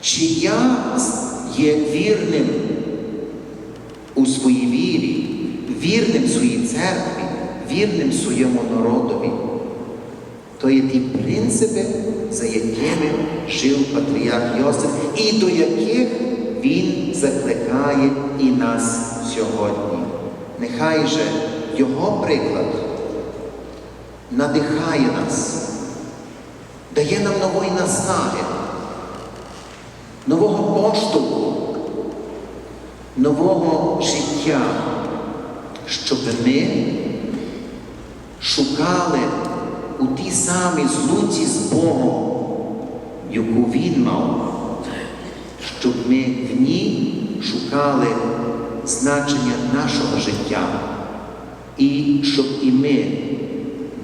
Чи я є вірним у своїй вірі, вірним своїй церкві, вірним своєму народові? То є ті принципи, за якими жив патріарх Йосиф, і до яких він закликає і нас сьогодні. Нехай же його приклад надихає нас, дає нам нової наснаги нового поштовху, нового життя, щоб ми шукали у тій самій злуці з Богом, яку Він мав, щоб ми в ній шукали значення нашого життя, і щоб і ми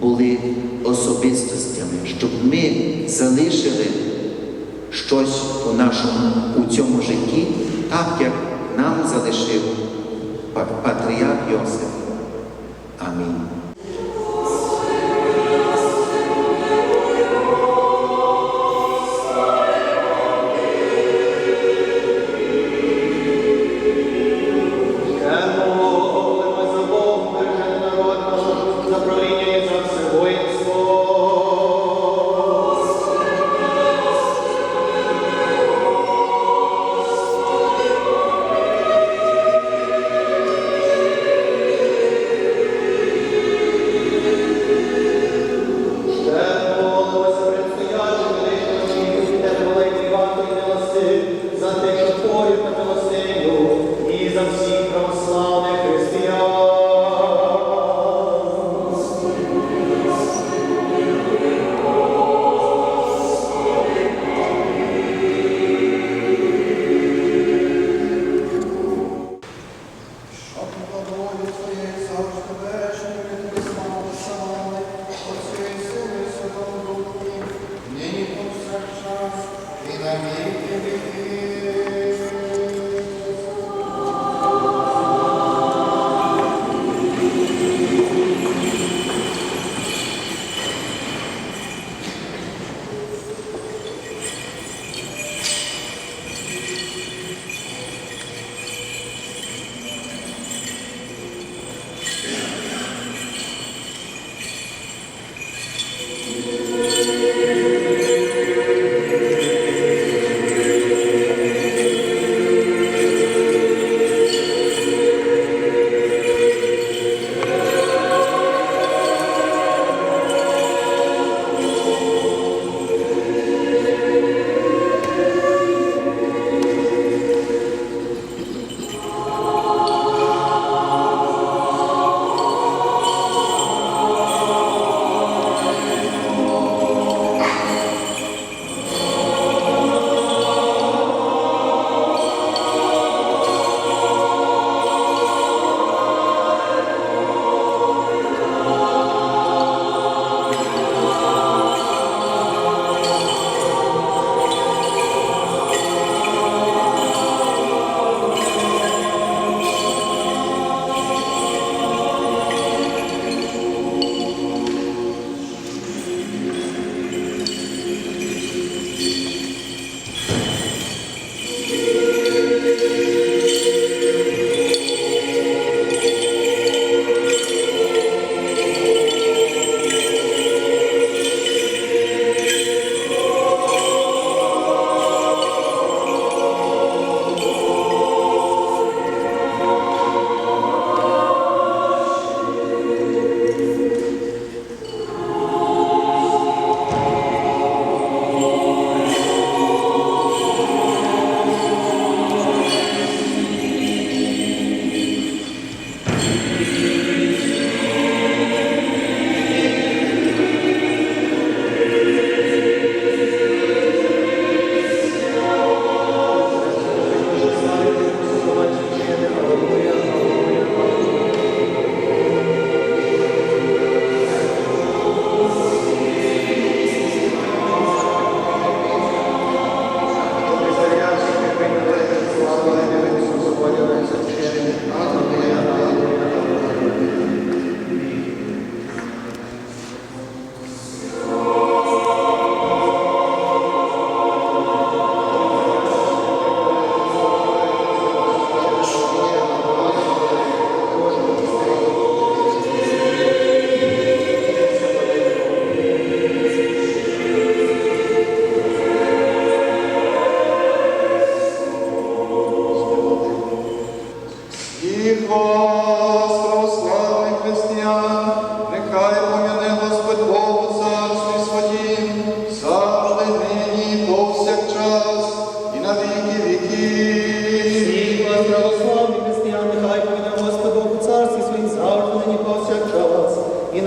були особистостями, щоб ми залишили щось у нашому у цьому житті, так як нам залишив патріарх Йосиф. Амінь.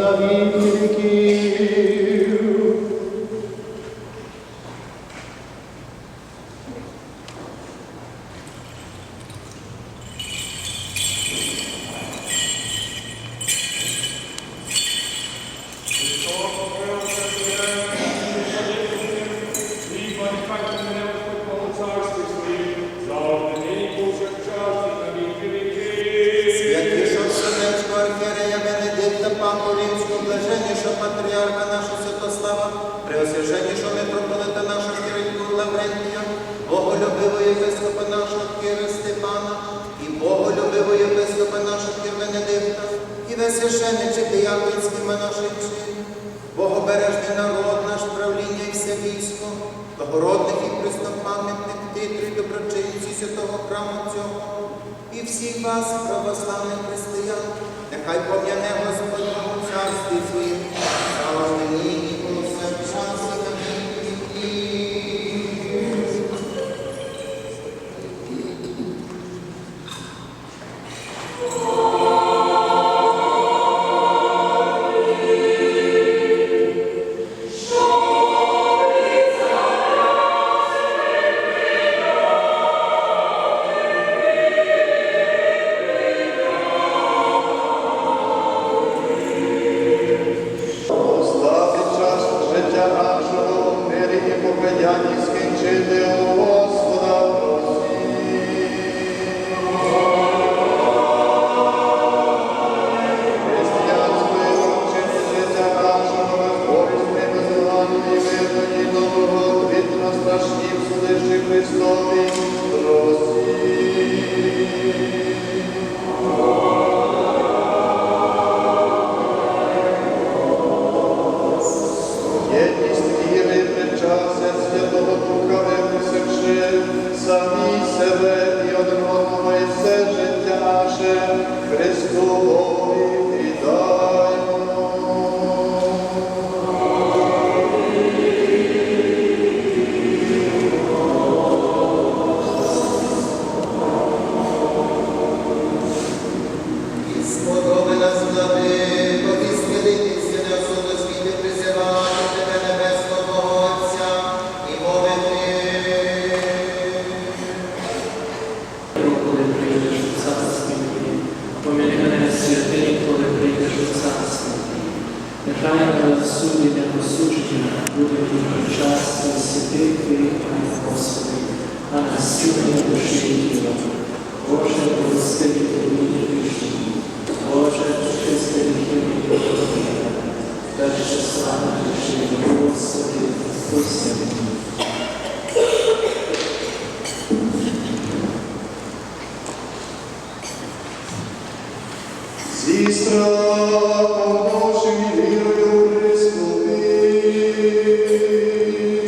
Amém. патріарха нашого Святослава, преосвященнішого митрополита нашого Кирилку Лаврентія, Боголюбивого єпископа нашого Кири Степана, і Боголюбивого єпископа нашого Кир Венедикта, і весь священничі дияконський наших чин, Богобережний народ, наш правління і все військо, благородних і пристопам'ятних титрів, доброчинці святого храму цього, і всіх вас, православних християн, нехай пом'яне Господь. Царстві своїм Deus.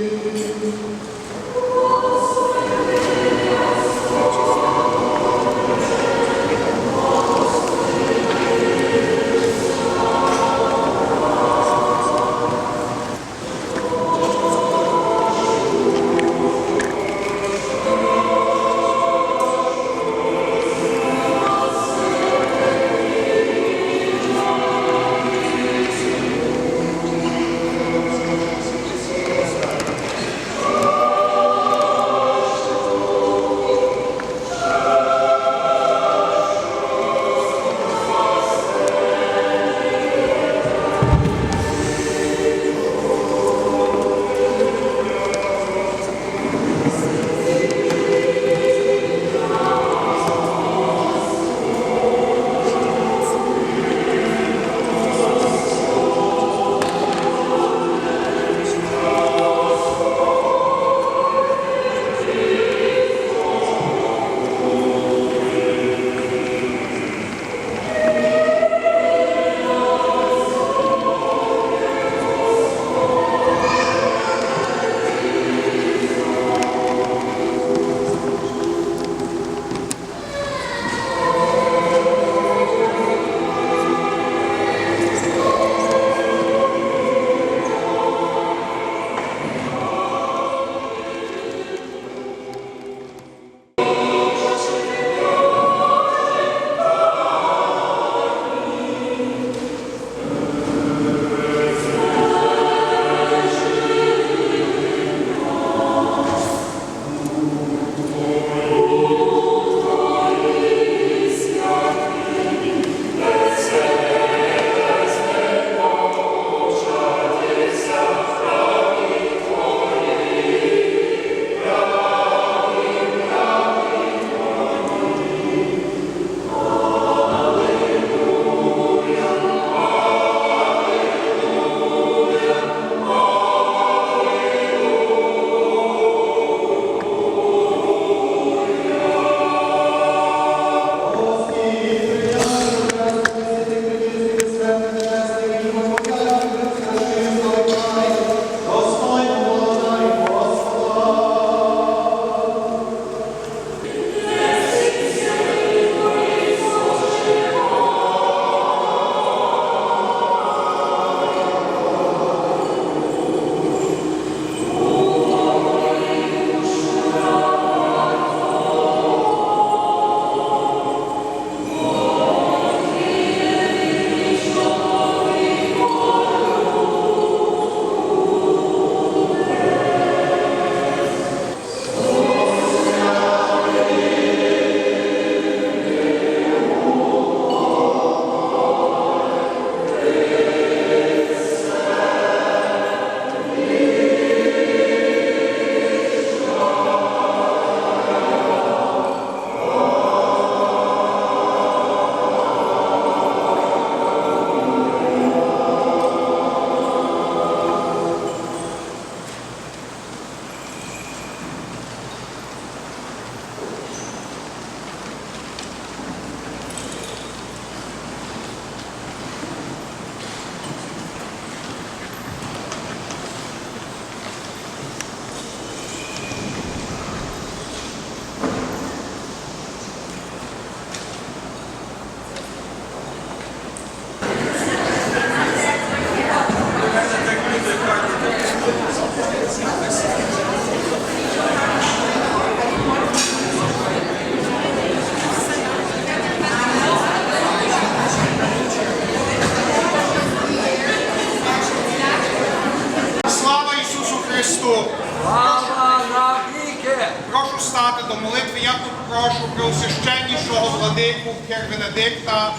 Стати до молитви, я попрошу Преосвященнішого владику Кир Венедикта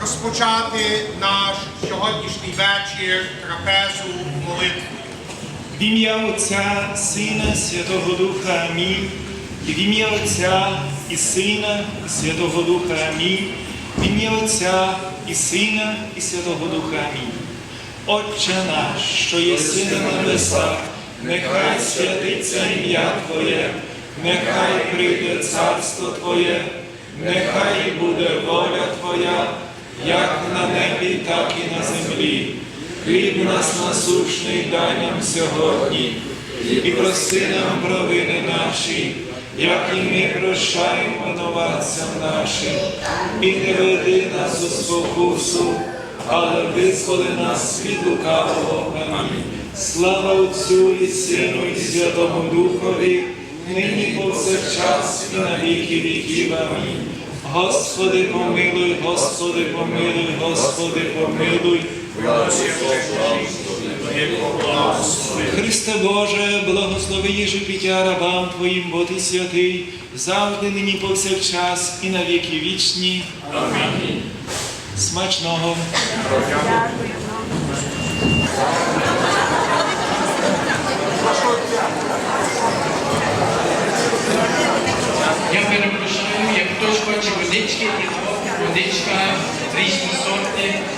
розпочати наш сьогоднішній вечір трапезу молитви. W imię Ojca, Syna, Świętego Ducha, Amin. I w imię Ojca i Syna i Świętego Ducha, Amin. W imię Ojca i Syna i Świętego Ducha, Amin. Отче наш, що єси на небесах, нехай святиться ім'я Твоє, нехай прийде царство Твоє, нехай буде воля Твоя, як на небі, так і на землі. Хліб нас насущний дай нам сьогодні, і прости нам провини наші, як і ми прощаємо винуватцям нашим, і не веди нас у спокусу, але визволи нас від лукавого. Амінь. Слава Отцю і Сину і Святому Духові, нині повсякчас і на віки віків. Амінь. Господи, помилуй, Господи, помилуй, Господи, помилуй. Христе Боже, благослови їжу пиття рабам Твоїм, бо Ти святий, завжди нині повсякчас і на віки вічні. Амінь. Смачного. Я buscar triste sorte.